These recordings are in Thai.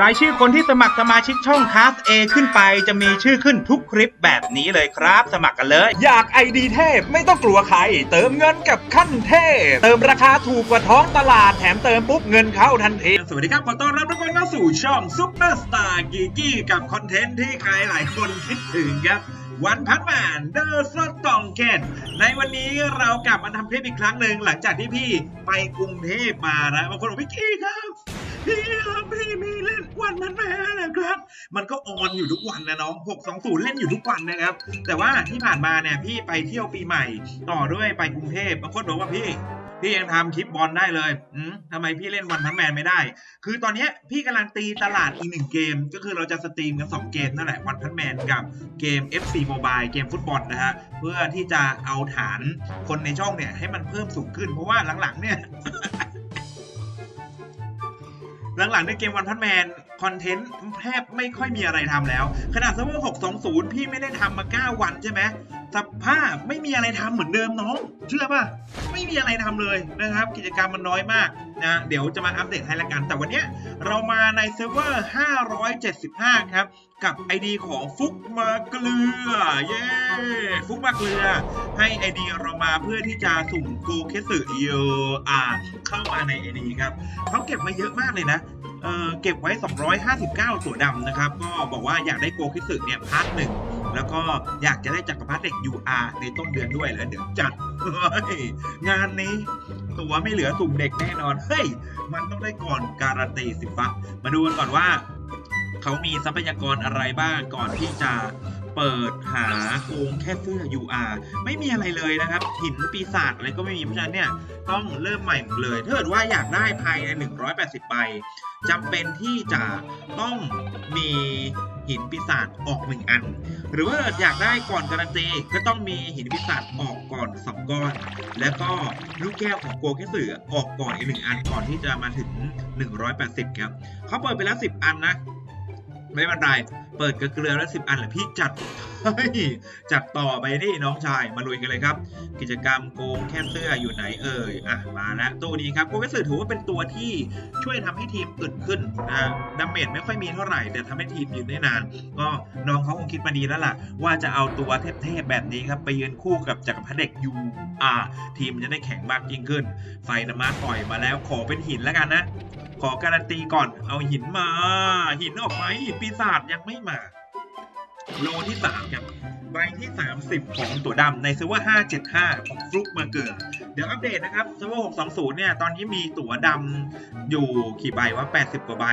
รายชื่อคนที่สมัครสมาชิกช่องค a s A ขึ้นไปจะมีชื่อขึ้นทุกคลิปแบบนี้เลยครับ สมัครกันเลย อยากไอดีเทพไม่ต้องกลัวใคร เติมเงินกับขั้นเทพ เติมราคาถูกกว่าท้องตลาดแถมเติมปุ๊บเงินเข้าทันที สวัสดีครับ ขอต้อนรับทุกคนเข้าสู่ช่องซุปเปอร์สตาร์กีกี้กับคอนเทนต์ที่ใครหลายคนคิดถึงครับวันพันแมนเดอร์สตองเกนในวันนี้เรากลับมาทำคลิปอีกครั้งหนึ่งหลังจากที่พี่ไปกรุงเทพมานะบางคนบอกพี่กี้ครับ พี่ครับพี่มีเล่นวันพันแมนนะครับ มันก็ออนอยู่ทุกวันนะน้อง 620 เล่นอยู่ทุกวันนะครับ แต่ว่าที่ผ่านมาเนี่ยพี่ไปเที่ยวปีใหม่ ต่อด้วยไปกรุงเทพบางคนบอกว่าพี่พี่ยังทำคลิปบอลได้เลยอืมทำไมพี่เล่นวันพันแมนไม่ได้ คือตอนนี้พี่กำลังตีตลาดอีกหนึ่งเกม ก็คือเราจะสตรีมกัน2เกมนั่นแหละวันพันแมนกับเกม FC Mobile เกมฟุตบอลนะฮะ เพื่อที่จะเอาฐานคนในช่องเนี่ยให้มันเพิ่มสูงขึ้น เพราะว่าหลังๆเนี่ย หลังๆในเกมวันพันแมนคอนเทนต์แทบไม่ค่อยมีอะไรทำแล้ว ขนาดเซิร์ฟเวอร์620 พี่ไม่ได้ทำมา 9 วันใช่ไหม สภาพไม่มีอะไรทำเหมือนเดิมน้อง เชื่อป่ะ ไม่มีอะไรทำเลยนะครับ กิจกรรมมันน้อยมากนะเดี๋ยวจะมาอัปเดตให้ละกัน แต่วันเนี้ยเรามาในเซิร์ฟเวอร์ 575 ครับ กับ ID ของฟุกมาเกลือ เย้ฟุกมาเกลือ ให้ ID เรามาเพื่อที่จะสุ่มโกเคสึเยอาเข้ามาใน ID ครับเขาเก็บมาเยอะมากเลยนะเออเก็บไว้ 259 ตัวดำนะครับ ก็บอกว่าอยากได้โกคิสึเนี่ยพาร์ทหนึ่ง แล้วก็อยากจะได้จักรพรรดิเด็ก UR ในต้นเดือนด้วยแล้วเดี๋ยวจัดเฮ้ยงานนี้ตัวไม่เหลือสุ่มเด็กแน่นอน เฮ้ย มันต้องได้ก่อนการันตีสิฟะมาดูกันก่อนว่า เขามีทรัพยากรอะไรบ้างก่อนที่จะเปิดหาโกงแค่เสื้อ UR ไม่มีอะไรเลยนะครับ หินปีศาจอะไรก็ไม่มีเพราะฉะนั้นเนี่ย ต้องเริ่มใหม่หมดเลยถ้าเกิดว่าอยากได้ภายใน 180ใบจำเป็นที่จะต้องมี หินปีศาจออกหนึ่งอัน หรือว่าอยากได้ก่อนการันตีก็ต้องมีหินปีศาจออกก่อนสองก้อน แล้วก็ลูกแก้วของโกแคสือออกก่อนอีกหนึ่งอันก่อนที่จะมาถึง 180 ครับเขาเปิดไปแล้ว 10 อันนะ ไม่เป็นไร เปิดกระเกลือล้ว10อันแหละพี่จัดจัดต่อไปที่น้องชายมาลุยกันเลยครับ กิจกรรมโกงแค่เสื้ออยู่ไหนเอ่ยอะมาแล้วตัวนี้ครับโกงแค่เสื้อถือว่าเป็นตัวที่ช่วยทำให้ทีมอึดขึ้นนะดาเมจไม่ค่อยมีเท่าไหร่ แต่ทำให้ทีมยืนได้นาน ก็น้องเขาคงคิดมาดีแล้วล่ะ ว่าจะเอาตัวเทพๆแบบนี้ครับไปยืนคู่กับจักรพรรดิเด็กยูอ่าทีมจะได้แข็งมากยิ่งขึ้น ไฟนมาปล่อยมาแล้วขอเป็นหินแล้วกันนะ ขอการันตีก่อนเอาหินมา หินออกไหมหินปีศาจยังไม่มาโลที่3ครับใบที่ 30 ของตัวดำในเซิร์ฟเวอร์ 575 ของฟลุกมาเกิดเดี๋ยวอัปเดตนะครับเซิร์ฟเวอร์ 620 เนี่ย ตอนนี้มีตั๋วดำอยู่กี่ใบว่า80 กว่าใบ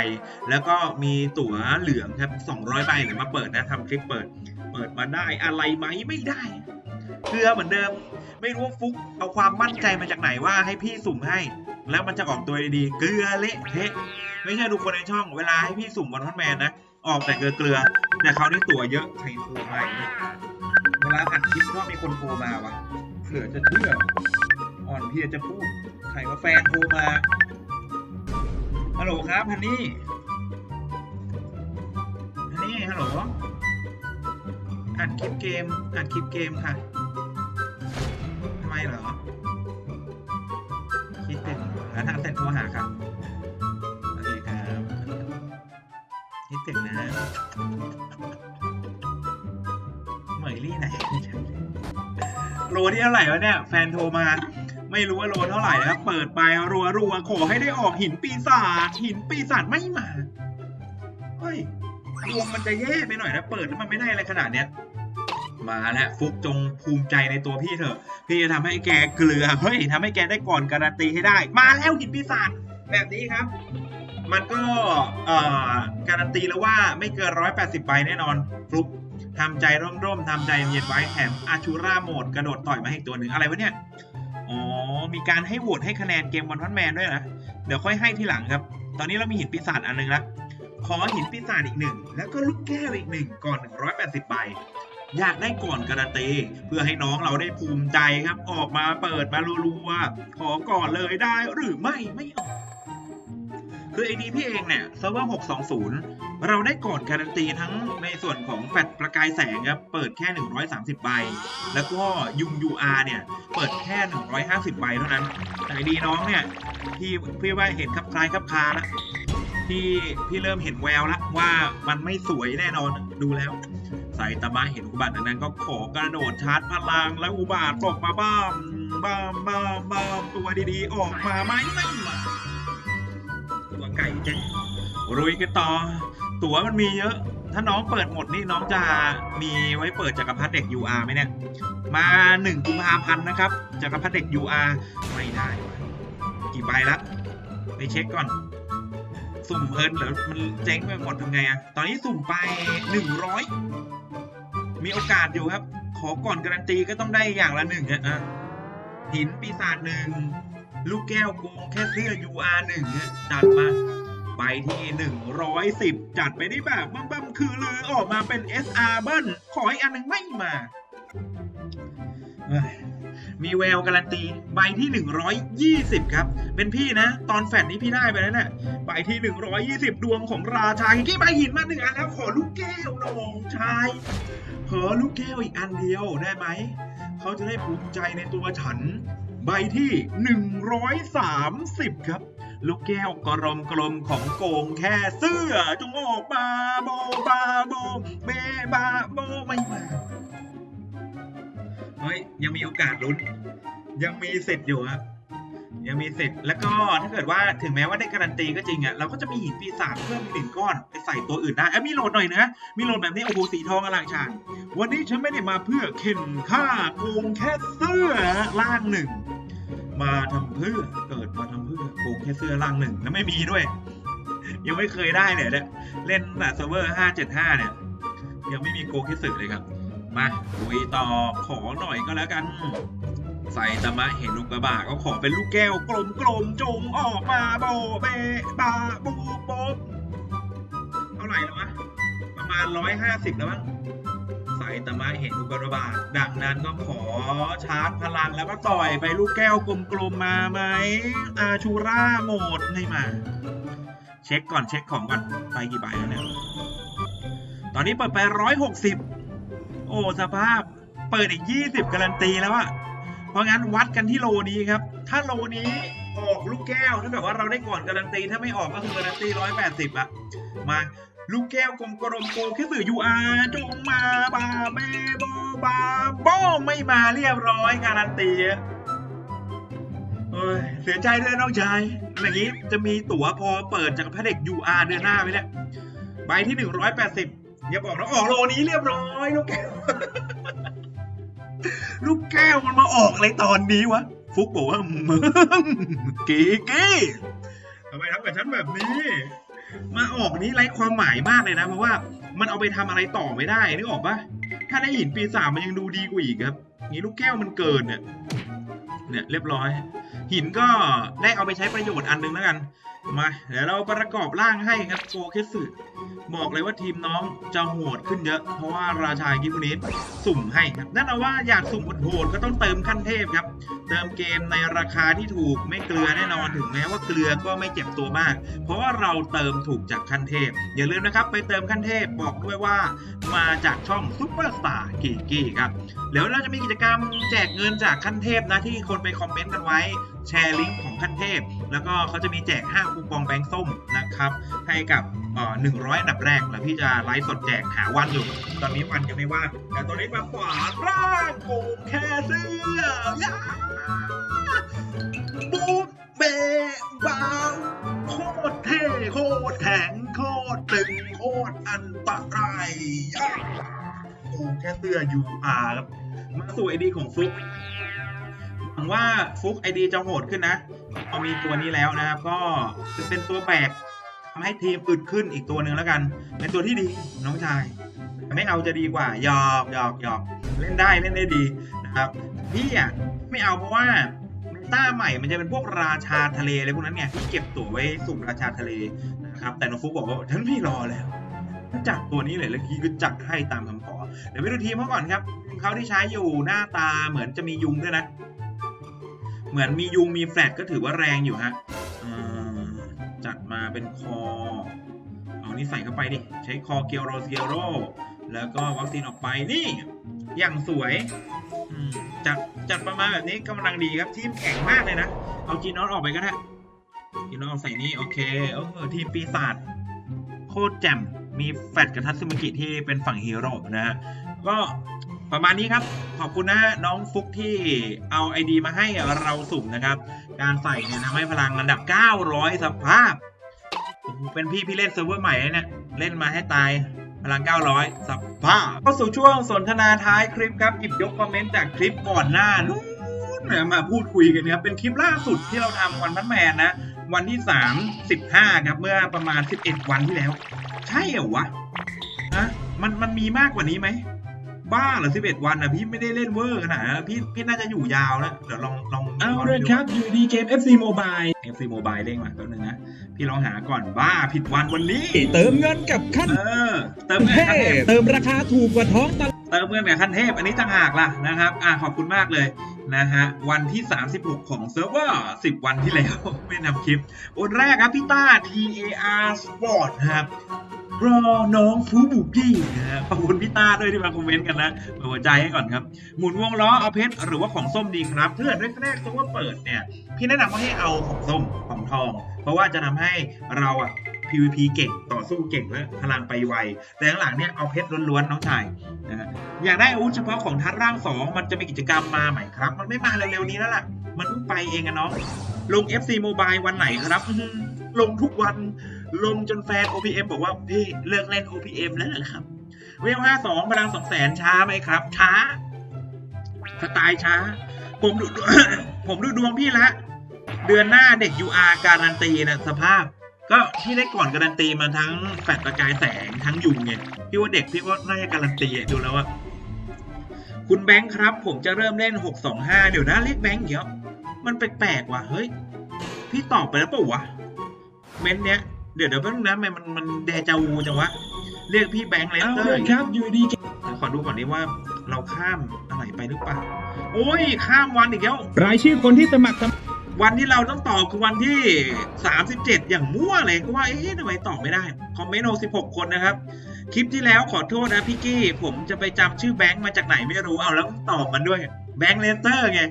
แล้วก็มีตั๋วเหลืองครับ 200 ใบเดี๋ยวมาเปิดนะทำคลิปเปิด เปิดมาได้อะไรไหมไม่ได้เกลือเหมือนเดิม ไม่รู้ว่าฟุกเอาความมั่นใจมาจากไหนว่าให้พี่สุ่มให้ แล้วมันจะออกตัวดีเกลือเละเทะไม่ใช่ดูคนในช่องเวลาให้พี่สุ่มวันพันแมนนะ ออกแต่เกลือเกลือแต่เขาวนี่ตัวเยอะใครโทรมาเนี่ยเวลาอัดคลิปชอบมีคนโทรมาวะเหลือจะเชื่ออ่อนเพียจะพูดใครว่าแฟนโทรมาฮัลโหลครับฮันนี่ฮันนี่ฮัลโหลอัดคลิปเกมอัดคลิปเกมค่ะทำไมเหรอ เหมยลี่ไหนโลที่เท่าไหร่วะเนี่ย แฟนโทรมา ไม่รู้ว่าโลเท่าไหร่นะครับ เปิดไปรัวรัวๆขอให้ได้ออกหินปีศาจหินปีศาจไม่มา เฮ้ยดวงมันจะแย่ไปหน่อยนะ เปิดแล้วมันไม่ได้อะไรขนาดเนี้ยมาแล้วฟุกจงภูมิใจในตัวพี่เถอะ พี่จะทำให้แกเกลือ เฮ้ยทำให้แกได้ก่อนการันตีให้ได้ มาแล้วหินปีศาจแบบนี้ครับ มันก็การันตีแล้วว่าไม่เกิน 180 ใบแน่นอนฟลุกทำใจร่มๆทำใจเย็นไว้แถมอาชูราโหมดกระโดดต่อยมาให้อีกตัวหนึ่งอะไรวะเนี่ย อ๋อ มีการให้โหวตให้คะแนนเกมวันพันแมนด้วยนะ เดี๋ยวค่อยให้ทีหลังครับ ตอนนี้เรามีหินปีศาจอันหนึงล้วขอหินปีศาจอีกหนึ่ง แล้วก็ลูกแก้วอีกหนึ่งก่อน 180 ใบ อยากได้ก่อนการันตี เพื่อให้น้องเราได้ภูมิใจครับ ออกมาเปิดมารัวๆขอก่อนเลยได้หรือไม่ไม่ออก คือไอดีพี่เองเนี่ยเซิร์ฟเวอร์620 เราได้ก่อนการันตีทั้งในส่วนของแฟลชประกายแสงครับ เปิดแค่ 130 ใบ แล้วก็ยุง UR เนี่ย เปิดแค่ 150 ใบเท่านั้นแต่ไอดีน้องเนี่ยพี่พี่ว่าเห็นครับคล้ายครับคาแล้วพี่ที่พี่เริ่มเห็นแววแล้วว่ามันไม่สวยแน่นอนดูแล้วไซตามะเห็นอุบัติดังนั้นก็ขอกระโดดชาร์จพลังแล้วอุบาทตกมาบ้ามบ้ามบ้ามบ้ามตัวดีๆ ออกมาไหมไม่มา ไก่เจ๊งรุยกันต่อ ตั๋วมันมีเยอะ ถ้าน้องเปิดหมดนี่น้องจะมีไว้เปิดจักรพรรดิเด็ก UR ไหมเนี่ย มาหนึ่งกุมภาพันธ์นะครับ จักรพรรดิเด็ก UR ไม่ได้กี่ใบละไปเช็คก่อน สุ่มเพลินเหรอมันเจ๊งไปหมดทำไงอะตอนนี้สุ่มไปหนึ่งร้อยมีโอกาสอยู่ครับ ขอก่อนการันตีก็ต้องได้อย่างละหนึ่งอะอะหินปีศาจหนึ่ง ลูกแก้วโกงแค่เสื้อ UR หนึ่งจัดมาใบที่หนึ่งร้อยสิบจัดไปได้แบบบั้มบั้มคือลือออกมาเป็น SR เบิ้ลขออีกอันหนึ่งไม่มา มีแววการันตี ใบที่ 120 ครับ เป็นพี่นะ ตอนแฟดนี้พี่ได้ไปแล้วเนี่ยใบที่ 120 ดวงของราชากี้ใบหินมาหนึ่งอันแล้วขอลูกแก้วน้องชายขอลูกแก้วอีกอันเดียวได้ไหม เขาจะได้ภูมิใจในตัวฉัน ใบที่ 130 ครับ ลูกแก้วกลมกลมๆของโกงแค่เสื้อจงออกมาโบบาโบเบบาโบไม่มาเฮ้ยยังมีโอกาสลุ้น ยังมีสิทธิ์อยู่ครับยังมีสิทธิ์แล้วก็ถ้าเกิดว่าถึงแม้ว่าได้การันตีก็จริงอะเราก็จะมีหินปีศาจเพิ่มหนึ่งก้อนไปใส่ตัวอื่นได้เอ้ยมีโหลดหน่อยนะมีโหลดแบบนี้โอ้โหสีทองอลังชานวันนี้ฉันไม่ได้มาเพื่อเข็นค่าโกงแค่เสื้อล่างหนึ่ง มาทำเพื่อเกิดมาทำเพื่อโกงแค่เสื้อล่างหนึ่งแล้วไม่มีด้วย ยังไม่เคยได้เลยเนี่ยเล่นแต่เซิร์ฟเวอร์ 575 เนี่ย ยังไม่มีโกงแค่สึเลยครับ มาคุยต่อขอหน่อยก็แล้วกัน ใส่ตะมะเห็นลูกกระบะก็ขอเป็นลูกแก้วกลมๆจงออกมาโบเบปาบูบบเท่าไหร่แล้ววะประมาณ 150แล้วมั้ง ใส่ตะมะเห็นลูกกระบะดังนั้นก็ขอชาร์จพลังแล้วก็ต่อยไปลูกแก้วกลมๆมาไหมอาชูร่าโหมดไม่มา เช็คก่อนเช็คของก่อนไปกี่ใบแล้วเนี่ยตอนนี้เปิดไป 160 โอ้ สภาพเปิดอีก 20 การันตีแล้วอะเพราะงั้นวัดกันที่โลนี้ครับ ถ้าโลนี้ออกลูกแก้วถ้าแบบว่าเราได้ก่อนการันตี ถ้าไม่ออกก็คือการันตี 180อะมา ลูกแก้วกลมกลมโกแค่สื่อ UR จงมาบาเบบอบาโบไม่มาเรียบร้อยการันตีเอ้ยเสียใจด้วยน้องชายอย่างนี้จะมีตั๋วพอเปิดจากพระเด็ก UR เดือนหน้าไหมเนี่ยใบที่180อยแปดสิบอย่าบอกนะออกโลนี้เรียบร้อยลูกแก้ว ลูกแก้วมันมาออกอะไรตอนนี้วะ ฟุกบอกว่ามึงกีกี้ทำไมทำกับฉันแบบนี้ มาออกนี้ไร้ความหมายมากเลยนะ เพราะว่ามันเอาไปทำอะไรต่อไม่ได้นึกออกปะถ้าได้หินปีศาจมันยังดูดีกว่าอีกครับนี้ลูกแก้วมันเกินเนี่ยเนี่ยเรียบร้อย หินก็ได้เอาไปใช้ประโยชน์อันหนึงแล้วกัน มาเดี๋ยวเราประกอบร่างให้ครับโกเคสึบอกเลยว่าทีมน้องจะโหดขึ้นเยอะ เพราะว่าราชากิฟนี้สุ่มให้ครับนั่นเอาว่าอยากสุ่มโหดก็ต้องเติมขั้นเทพครับ เติมเกมในราคาที่ถูกไม่เกลือแน่นอนถึงแม้ว่าเกลือก็ไม่เจ็บตัวมาก เพราะว่าเราเติมถูกจากขั้นเทพ อย่าลืมนะครับไปเติมขั้นเทพบอกด้วยว่ามาจากช่องซุปเปอร์สตาร์กีกี้ครับเดี๋ยวเราจะมีกิจกรรมแจกเงินจากขั้นเทพนะที่คนไปคอมเมนต์กันไว้แชร์ลิงก์ของขั้นเทพ แล้วก็เขาจะมีแจก 5 คูปองแบงค์ส้มนะครับ ให้กับเอ่อ100อันดับแรกแล้วพี่จะไลฟ์สดแจกหาวันอยู่ ตอนนี้วันยังไม่ว่าง แต่ตอนนี้มาขวาร่างโกงแค่เสื้อยาบูมเบบาวโคตรเท่โคตรแข็งโคตรตึงโคตรอันตรายโกงแค่เสื้อ UR ครับมาสู่ไอดีของฟลุก หวังว่าฟุกไอดีจะโหดขึ้นนะพอมีตัวนี้แล้วนะครับ ก็จะเป็นตัวแปลกทำให้ทีมอึดขึ้นอีกตัวหนึ่งแล้วกัน เป็นตัวที่ดีน้องชาย ไม่เอาจะดีกว่าหยอกหยอกหยอกเล่นได้เล่นได้ดีนะครับพี่อะไม่เอาเพราะว่าเมตาใหม่มันจะเป็นพวกราชาทะเลอะไรพวกนั้นไงที่เก็บตั๋วไว้สุ่มราชาทะเลนะครับแต่นฟุกบอกว่าฉันพี่รอแล้วจัดตัวนี้เลยแล้วกี้ก็จัดให้ตามคำขอเดี๋ยวไปดูทีมเขาก่อนครับเขาที่ใช้อยู่หน้าตาเหมือนจะมียุงด้วยนะ เหมือนมียุงมีแฟลตก็ถือว่าแรงอยู่ฮะจัดมาเป็นคอ เอานี่ใส่เข้าไปดิ ใช้คอเกียวโรเกียวโร แล้วก็วัคซีนออกไปนี่อย่างสวยจัดจัดประมาณแบบนี้กำลังดีครับทีมแข็งมากเลยนะ เอาจีนอตออกไปก็ได้จีนอตเอาใส่นี่โอเคเออทีมปีศาจโคตรแจ่มมีแฟดกับทัตสึมิกิที่เป็นฝั่งฮีโร่นะฮะก็ ประมาณนี้ครับ ขอบคุณนะฮะน้องฟุกที่เอาไอดีมาให้เราสุ่มนะครับ การใส่เนี่ยทำให้พลังอันดับ 900 สภาพ เป็นพี่พี่เล่นเซิร์ฟเวอร์ใหม่เนี่ยเล่นมาให้ตายพลัง 900 สภาพเข้าสู่ช่วงสนทนาท้ายคลิปครับ หยิบยกคอมเมนต์จากคลิปก่อนหน้านู้นมาพูดคุยกันครับ เป็นคลิปล่าสุดที่เราทำวันพันแมนนะ วันที่ 3 15 ครับ เมื่อประมาณ 11 วันที่แล้ว ใช่เหรอวะฮะมันมันมีมากกว่านี้ไหม บ้าเหรอ11วันอะพี่ไม่ได้เล่นเวอร์ขนาดนั้นพี่พี่น่าจะอยู่ยาวนะเดี๋ยวลองลองเอาย้นเลไปยดูครับอยู่ดีเกม FC Mobile FC Mobile เด้งมาแป๊บนึงนะพี่ลองหาก่อนบ้าผิดวันวันนี้ เติมเงินกับขั้นเออเติมเงินเทขั้นเทพพเติมราคาถูกกว่าท้องตลาดเติมเงินกับขั้นเทพอันนี้ต่างหากล่ะนะครับอะขอบคุณมากเลยนะฮะวันที่ 36 ของเซิร์ฟเวอร์10 วันที่แล้ว ไม่นำคลิปวันแรกครับพี่ต้า TAR Sport นะครับ รอน้องฟูบุกี้นะฮะขอบคุณพี่ตาด้วยที่มาคอมเมนต์กันนะเปิดหัวใจให้ก่อนครับ หมุนวงล้อเอาเพชรหรือว่าของส้มดีครับถ้าเกิดแรกๆตัวว่าเปิดเนี่ย พี่แนะนำว่าให้เอาของส้มของทอง เพราะว่าจะทำให้เราอะ PVP เก่งต่อสู้เก่งและพลังไปไว แต่ข้างหลังเนี่ยเอาเพชรล้วนๆน้องชายนะฮะอยากได้อาวุธเฉพาะของทัดร่างสองมันจะมีกิจกรรมมาใหม่ครับ มันไม่มาเร็วๆนี้แล้วล่ะ มันเพิ่งไปเองอะน้อง ลง FC Mobile วันไหนครับอื้อหือลงทุกวัน ลงจนแฟน OPM บอกว่าพี่เลิกเล่น OPM แล้วเหรอครับ เวล52พลัง2แสนช้าไหมครับ ช้าสไตล์ช้า ผมดูผมดูดวงพี่ละ เดือนหน้าเด็ก UR การันตีนะสภาพ ก็พี่ได้ก่อนการันตีมาทั้งแฟลชประกายแสงทั้งยุงไงพี่ว่าเด็กพี่ว่าน่าจะการันตีดูแล้วว่าคุณแบงค์ครับ ผมจะเริ่มเล่น 625 เดี๋ยวนะเรียกแบงค์เดี๋ยวมันแปลกๆว่ะเฮ้ย พี่ตอบไปแล้วเปล่าวะ เม้นเนี้ย เดี๋ยวเดี๋ยวแป๊บนึงนะมันมันมันเดจาวูจังวะ เรียกพี่แบงค์เลสเอาเตอเลร์ยครับอยู่ดีเกมขอดูก่อนดิว่าเราข้ามอะไรไปหรือเปล่า โอ้ย ข้ามวันอีกแล้ว รายชื่อคนที่สมัครสมัครวันที่เราต้องตอบคือวันที่ 37 อย่างมั่วเลยก็ว่า เอ๊ะทำไมตอบไม่ได้ คอมเมนต์16คนนะครับ คลิปที่แล้วขอโทษนะพี่กี้ ผมจะไปจำชื่อแบงค์มาจากไหนไม่รู้ เอาแล้วตอบมันด้วย แบงค์เลสเตอร์ไง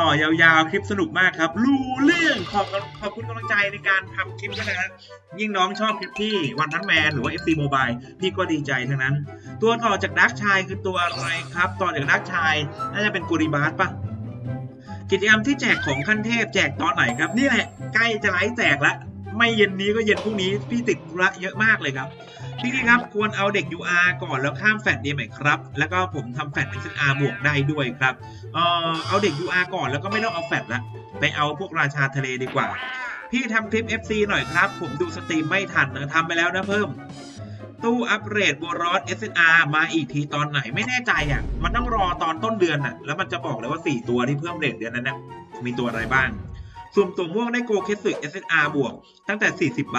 ต่อยาวๆ คลิปสนุกมากครับ รู้เรื่องขอบขอบคุณกำลังใจในการทำคลิปด้วยนะยิ่งน้องชอบคลิปที่วันทันแมนหรือว่า FC Mobile พี่ก็ดีใจทั้งนั้น ตัวต่อจากดักชายคือตัวอะไรครับ ต่อจากดักชายน่าจะเป็นกูริบาสปะกิจกรรมที่แจกของขั้นเทพแจกตอนไหนครับนี่แหละใกล้จะไลฟ์แจกแล้วไม่เย็นนี้ก็เย็นพรุ่งนี้พี่ติดธุระเยอะมากเลยครับ พี่นี่ครับควรเอาเด็ก UR ก่อนแล้วข้ามแฟดดีไหมครับ แล้วก็ผมทำแฟด XR บวกได้ด้วยครับเอ่อเอาเด็ก UR ก่อนแล้วก็ไม่ต้องเอาแฟดละไปเอาพวกราชาทะเลดีกว่า พี่ทำคลิป FC หน่อยครับ ผมดูสตรีมไม่ทันนะทำไปแล้วนะเพิ่ม ตู้อัปเกรดบัวรอส SNR มาอีกทีตอนไหนไม่แน่ใจอะมันต้องรอตอนต้นเดือนอะแล้วมันจะบอกเลยว่า 4 ตัวที่เพิ่มเรทเดือนนั้นนะมีตัวอะไรบ้าง สุ่มตัวม่วงได้โกเคสึ SNR บวก ตั้งแต่ 40 ใบ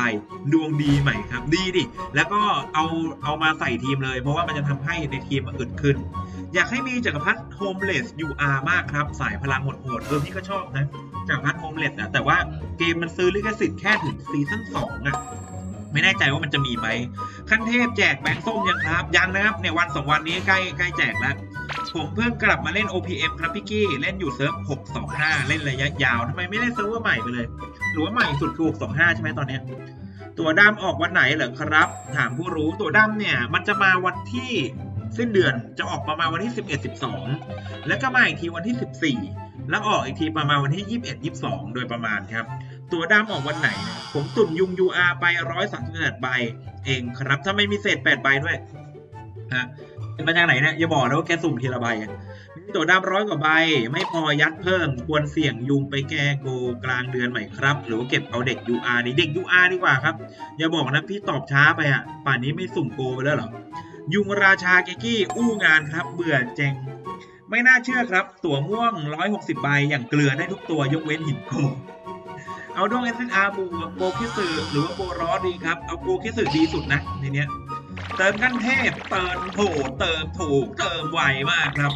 ดวงดีใหม่ครับ ดีดิ แล้วก็เอาเอามาใส่ทีมเลย เพราะว่ามันจะทำให้ในทีมมันอึดขึ้น อยากให้มีจักรพรรดิ Homeless UR มากครับ สายพลังโหดๆเออพี่ก็ชอบนะจักรพรรดิโฮมเลสนะแต่ว่าเกมมันซื้อลิขสิทธิ์แค่ถึงซีซั่น2อะ ไม่แน่ใจว่ามันจะมีไหมขั้นเทพแจกแบงค์ส้มยังครับ ยังนะครับในวันสองวันนี้ใกล้ใกล้แจกแล้ว ผมเพิ่งกลับมาเล่น OPM ครับพี่กี้ เล่นอยู่เซิร์ฟ 625 เล่นระยะยาวทำไมไม่เล่นเซิร์ฟเวอร์ใหม่ไปเลย หรือว่าใหม่สุดคือ 625 ใช่ไหมตอนเนี้ยตัวดำออกวันไหนเหรอครับ ถามผู้รู้ตัวดำเนี่ย มันจะมาวันที่สิ้นเดือนจะออกประมาณวันที่ 11 12 แล้วก็มาอีกทีวันที่ 14 แล้วออกอีกทีประมาณวันที่ 21 22 โดยประมาณครับ ตัวดำออกวันไหนนี่ยผมตุ่มยุง UR ไป138ใบเองครับ ถ้าไม่มีเศษ8ใบด้วยฮะเป็นมาจากไหนเนี่ยอย่าบอกนะว่าแกสุ่มทีละใบมีตัวดำร้อยกว่าใบ ไม่พอยัดเพิ่ม ควรเสี่ยงยุงไปแก้โกกลางเดือนใหม่ครับ หรือว่าเก็บเอาเด็ก UR ดีเด็ก UR ดีกว่าครับ อย่าบอกนะพี่ตอบช้าไปอะป่านนี้ไม่สุ่มโกไปแล้วเหรอยุงราชาเกกี้อู้งานครับ เบื่อเจงไม่น่าเชื่อครับ ตัวม่วง 160 ใบ อย่างเกลือได้ทุกตัวยกเว้นหินโก เอาดวง SNR บูโกคิสึหรือว่าโบรอดีครับ เอาโกคิสึดีสุดนะในเนี้ย เติมขั้นเทพ เติมโหเติมถูก เติมไวมากครับ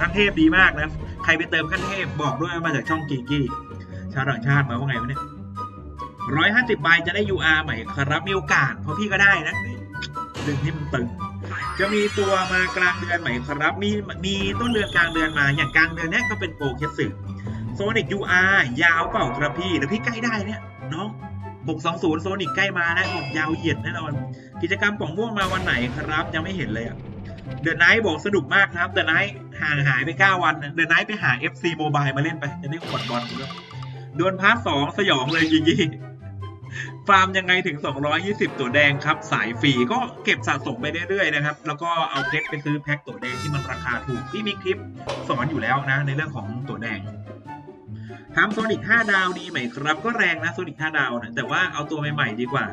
ขั้นเทพดีมากนะ ใครไปเติมขั้นเทพบอกด้วยว่ามาจากช่องกีกี้ ชาวต่างชาติมาว่าไงวะเนี่ยร้อยห้าสิบใบจะได้ UR ใหม่ครับมีโอกาสเพราะพี่ก็ได้นะดึงที่มันตึงจะมีตัวมากลางเดือนไหมครับ มีมีต้นเดือนกลางเดือนมาอย่างกลางเดือนนี้ก็เป็นโปรเคสสึ โซนิก UR ยาวเปล่าครับพี่หรือพี่ใกล้ได้เนี่ยน้อง620โซนิกใกล้มานะบอกยาวเหยียดแน่นอน กิจกรรมป่องม่วงมาวันไหนครับ ยังไม่เห็นเลยอะเดอะไนท์บอกสนุกมากครับเดอะไนท์ห่างหายไป 9 วันเดอะไนท์ไปหา FC Mobile มาเล่นไป จะได้ขวดบอลด้วยดวลพาร์ทสองสยองเลยยี่ยี่ฟาร์มยังไงถึง 220 ตัวแดงครับ สายฟรีก็เก็บสะสมไปเรื่อยๆนะครับ แล้วก็เอาเพชรไปซื้อแพ็คตัวแดงที่มันราคาถูกที่มีคลิปสอนอยู่แล้วนะในเรื่องของตัวแดง ทำโซนิก5ดาวดีไหมครับ ก็แรงนะโซนิก5ดาวนะแต่ว่าเอาตัวใหม่ๆดีกว่า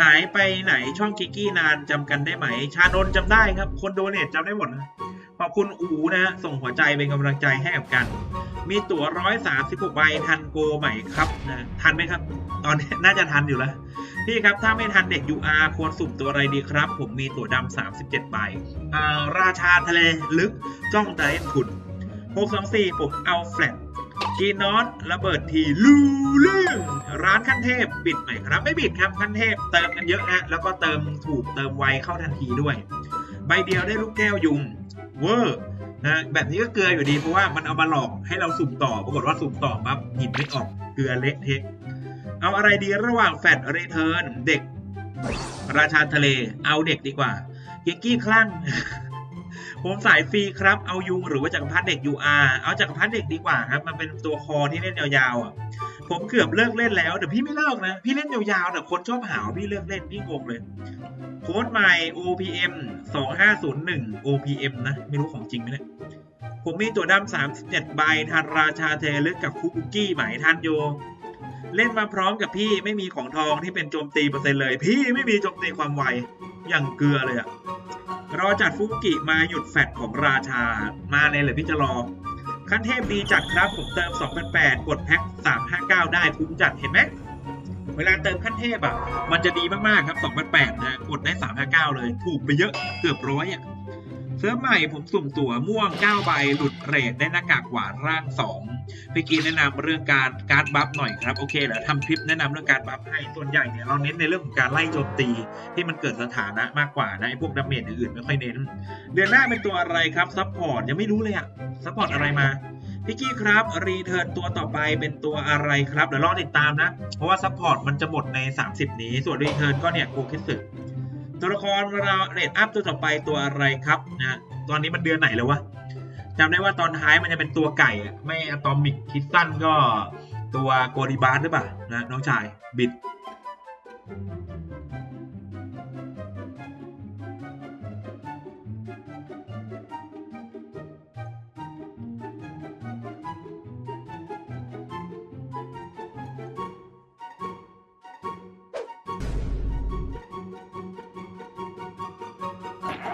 หายไปไหนช่องกิกกี้นานจำกันได้ไหม ชานนจำได้ครับ คนโดเนทจำได้หมดนะขอบคุณอูนะฮะส่งหัวใจเป็นกำลังใจให้กับกัน มีตั๋ว136ใบทันโกไหม่ครับนะทันไหมครับ ตอนนี้น่าจะทันอยู่แล้วพี่ครับ ถ้าไม่ทันเด็ก UR ควรสุ่มตัวอะไรดีครับ ผมมีตั๋วดำ37ใบอ่าราชาทะเลลึกจ้องใจเล่นขุน624ผมเอาแฟลต กีนอตระเบิดทีลูลื่นร้านขั้นเทพปิดไหมครับ ไม่ปิดครับขั้นเทพเติมกันเยอะนะแล้วก็เติมถูกเติมไวเข้าทันทีด้วย ใบเดียวได้ลูกแก้วยุงเวอร์นะแบบนี้ก็เกลืออยู่ดีเพราะว่ามันเอามาหลอกให้เราสุ่มต่อปรากฏว่าสุ่มต่อปั๊บหยิบไม่ออกเกลือเละเทะเอาอะไรดีระหว่างแฟดรีเทิร์นเด็ก ราชาทะเลเอาเด็กดีกว่าเกกกี้คลั่ง ผมสายฟรีครับ เอายุงหรือว่าจักรพรรดิเด็ก UR เอาจักรพรรดิเด็กดีกว่าครับ มันเป็นตัวคอที่เล่นยาวๆอะ ผมเกือบเลิกเล่นแล้วแต่พี่ไม่เลิกนะ พี่เล่นยาวๆแต่คนชอบหาว่าพี่เลิกเล่นพี่งงเลยโค้ดใหม่ OPM 2501 OPM นะ ไม่รู้ของจริงไหมเนี่ยผมมีตัวดำ37ใบทันราชาเทลึกกับคุกกี้หมทันโย เล่นมาพร้อมกับพี่ไม่มีของทองที่เป็นโจมตีเปอร์เซ็นต์เลย พี่ไม่มีโจมตีความไวอย่างเกลือเลยอะ รอจัดฟุกุกิมาหยุดแฟดของราชา มาเลยเหรือพี่จะรอ ขั้นเทพดีจัดครับผมเติม 2,800กดแพ็ค359 ได้คุ้มจัดเห็นไหมเวลาเติมขั้นเทพอะ มันจะดีมากๆครับ2,800นะ กดได้359เลย ถูกไปเยอะเกือบร้อยอะ เสื้อใหม่ผมสุ่มตั๋วม่วง 9 ใบ หลุดเรทได้หน้ากากหวานร่าง 2 พี่กีแนะนำเรื่องการการบัฟหน่อยครับ โอเคเดี๋ยวทำคลิปแนะนำเรื่องการบัฟให้ ส่วนใหญ่เนี่ยเราเน้นในเรื่องของการไล่โจมตีที่มันเกิดสถานะมากกว่านะไอ้พวกดาเมจอื่นๆไม่ค่อยเน้น เดือนหน้าเป็นตัวอะไรครับซัพพอร์ตยังไม่รู้เลยอะซัพพอร์ตอะไรมาพี่กี้ครับรีเทิร์นตัวต่อไปเป็นตัวอะไรครับเดี๋ยวรอติดตามนะ เพราะว่าซัพพอร์ตมันจะหมดใน 30 นี้ ส่วนรีเทิร์นก็เนี่ยโกคิสึ ตัวละครเราเรทอัพตัวต่อไปตัวอะไรครับนะตอนนี้มันเดือนไหนแล้ววะจำได้ว่าตอนท้ายมันจะเป็นตัวไก่อะไม่อะตอมิกคิดสั้นก็ตัวโกดิบาร์หรือเปล่านะน้องชายบิด